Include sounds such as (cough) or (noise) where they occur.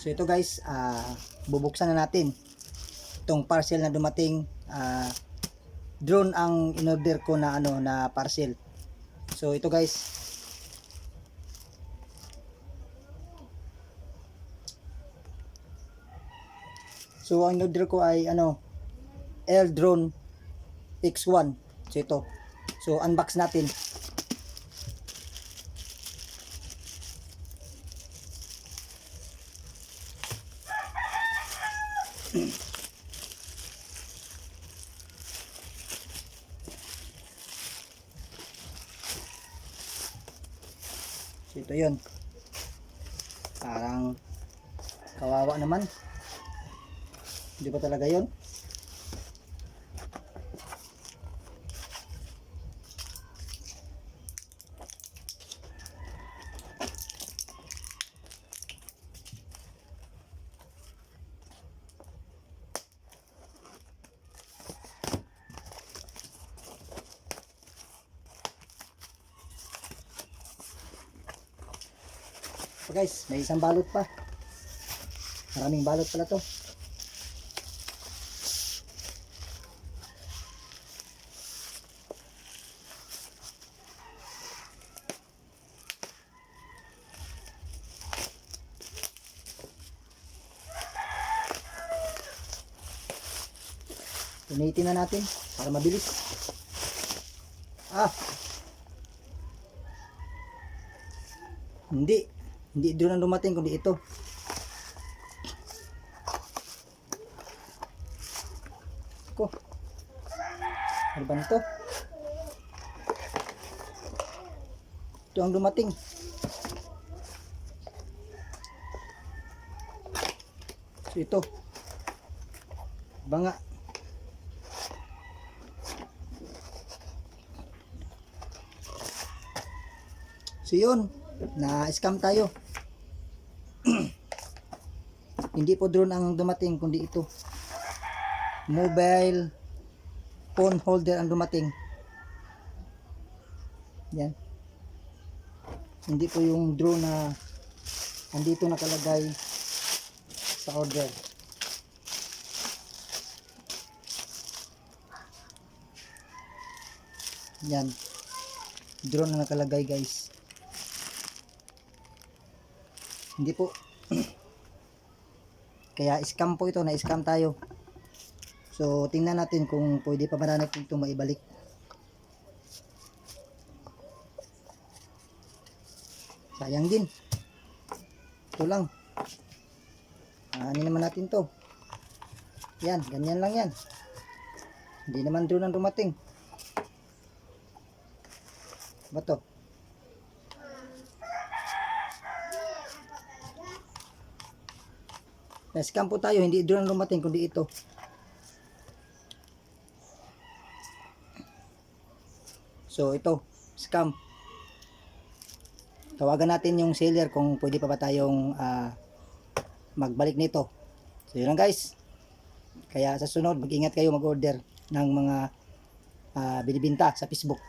So ito guys, ah, bubuksan na natin itong parcel na dumating. ah, drone ang inorder ko na ano na parcel. So ito guys. So ang inorder ko ay ano Air Drone X1. So ito. So unbox natin. So ito yun. Parang kawawa naman. Hindi pa talaga yun. So guys, may isang balot pa. Maraming balot pala to. Punitin na natin para mabilis. Ah! Hindi. Hindi drone ang dumating kundi ito. Ko. Ano ba nito? Ito ang dumating. So ito. Banga. So yun, na-scam tayo. (clears throat) Hindi po drone ang dumating, kundi ito. Mobile phone holder ang dumating. Yan. Hindi po yung drone na andito nakalagay sa order. Yan. Drone na nakalagay guys. Hindi po. (clears throat) Kaya scam po ito, na-scam tayo. So, tingnan natin kung pwede pa ba natin ito maibalik. Sayang din. Ito lang. Ano naman natin to. Yan, ganyan lang yan. Hindi naman drone ang dumating. Ba to? Na-scam po tayo, hindi drone ang dumating kundi ito. So ito, scam. Tawagan natin yung seller kung pwede pa ba tayong ah, magbalik nito. So yun lang guys. Kaya sa sunod, mag-ingat kayo mag-order ng mga ah, binibinta sa Facebook.